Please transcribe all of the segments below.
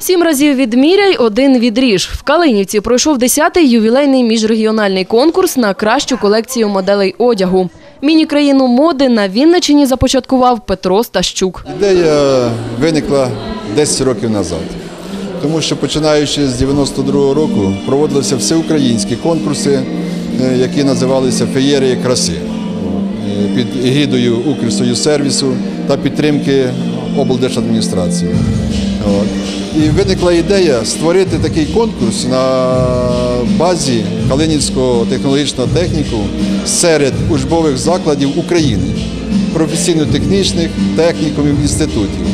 Сім разів відміряй, один відріж. В Калинівці пройшов 10-й ювілейний міжрегіональний конкурс на кращу колекцію моделей одягу. Міні-країну моди на Вінничині започаткував Петро Стащук. Ідея виникла 10 років назад, тому що починаючи з 92-го року проводилися всеукраїнські конкурси, е, які називалися Феєрії краси е, під егідою Укрсоюзсервісу та підтримки облдержадміністрації. І виникла ідея створити такий конкурс на базі Калинівського технологічного техніку серед учбових закладів України, професійно-технічних технікумів інститутів.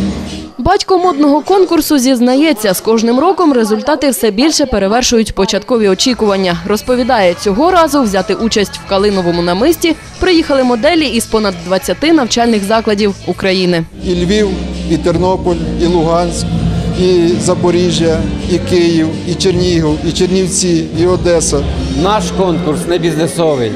Батько модного конкурсу зізнається, з кожним роком результати все більше перевершують початкові очікування. Розповідає, цього разу взяти участь в Калиновому намисті приїхали моделі із понад 20 навчальних закладів України. І Львів, і Тернопіль, і Луганськ, і Запоріжжя, і Київ, і Чернігів, і Чернівці, і Одеса. Наш конкурс не бізнесовий.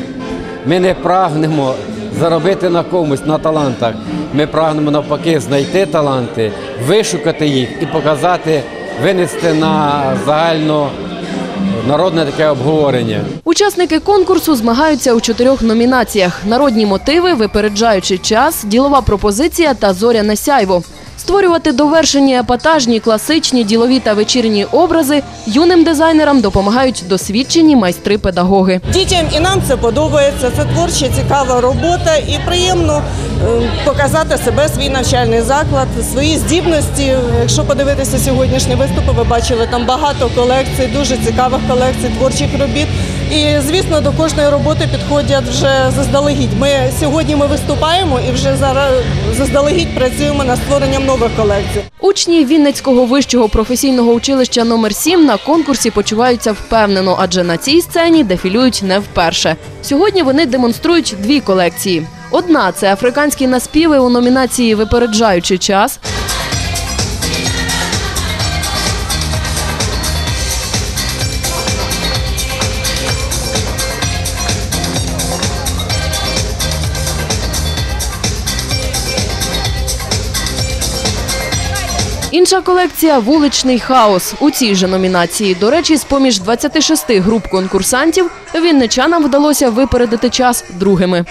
Ми не прагнемо заробити на комусь, на талантах. Ми прагнемо навпаки знайти таланти, вишукати їх і показати, винести на загально народне таке обговорення. Учасники конкурсу змагаються у чотирьох номінаціях: народні мотиви, випереджаючи час, ділова пропозиція та зоряне сяйво. Створювати довершені епатажні, класичні, ділові та вечірні образи юним дизайнерам допомагають досвідчені майстри-педагоги. Дітям і нам це подобається. Це творча, цікава робота і приємно е, показати себе, свій навчальний заклад, свої здібності. Якщо подивитися сьогоднішні виступи, ви бачили там багато колекцій, дуже цікавих колекцій творчих робіт. І звісно, до кожної роботи підходять вже заздалегідь. Ми сьогодні ми виступаємо і вже зараз заздалегідь працюємо над створенням нових колекцій. Учні Вінницького вищого професійного училища номер 7 на конкурсі почуваються впевнено, адже на цій сцені дефілюють не вперше. Сьогодні вони демонструють дві колекції. Одна це африканські наспіви у номінації Випереджаючи час. Інша колекція вуличний хаос. У цій же номінації, до речі, з поміж 26 груп конкурсантів вінничанам вдалося випередити час другими.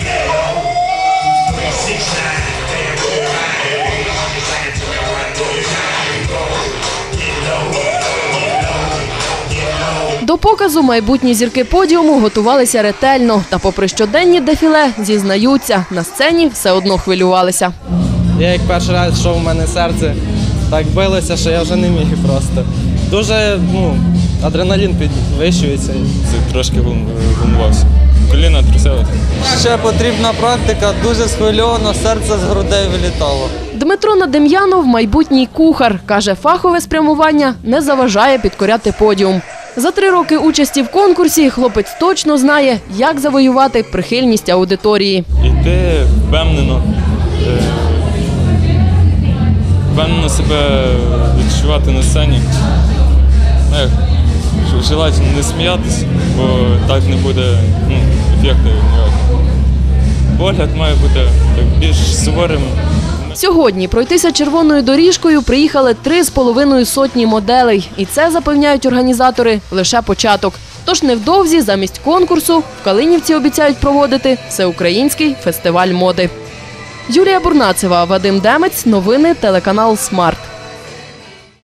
До показу майбутні зірки подіуму готувалися ретельно. Та, попри щоденні дефіле, зізнаються, на сцені все одно хвилювалися. Я як перший раз йшов у мене серце, так билося, що я вже не міг просто. Дуже ну, адреналін підвищується. Це трошки волнувався. Коліна трусило. Ще потрібна практика, дуже схвильовано, серце з грудей вилітало. Дмитро Надем'янов – майбутній кухар. Каже, фахове спрямування не заважає підкоряти подіум. За три роки участі в конкурсі хлопець точно знає, як завоювати прихильність аудиторії. Йти впевнено, е, впевнено себе відчувати на сцені. Ну, Желательно не сміятись, бо так не буде ну, ефекту ніякого. Погляд має бути так, більш суворим. Сьогодні пройтися червоною доріжкою приїхали три з половиною сотні моделей. І це, запевняють організатори, лише початок. Тож невдовзі замість конкурсу в Калинівці обіцяють проводити всеукраїнський фестиваль моди. Юлія Бурнацева, Вадим Демець, новини телеканал Смарт.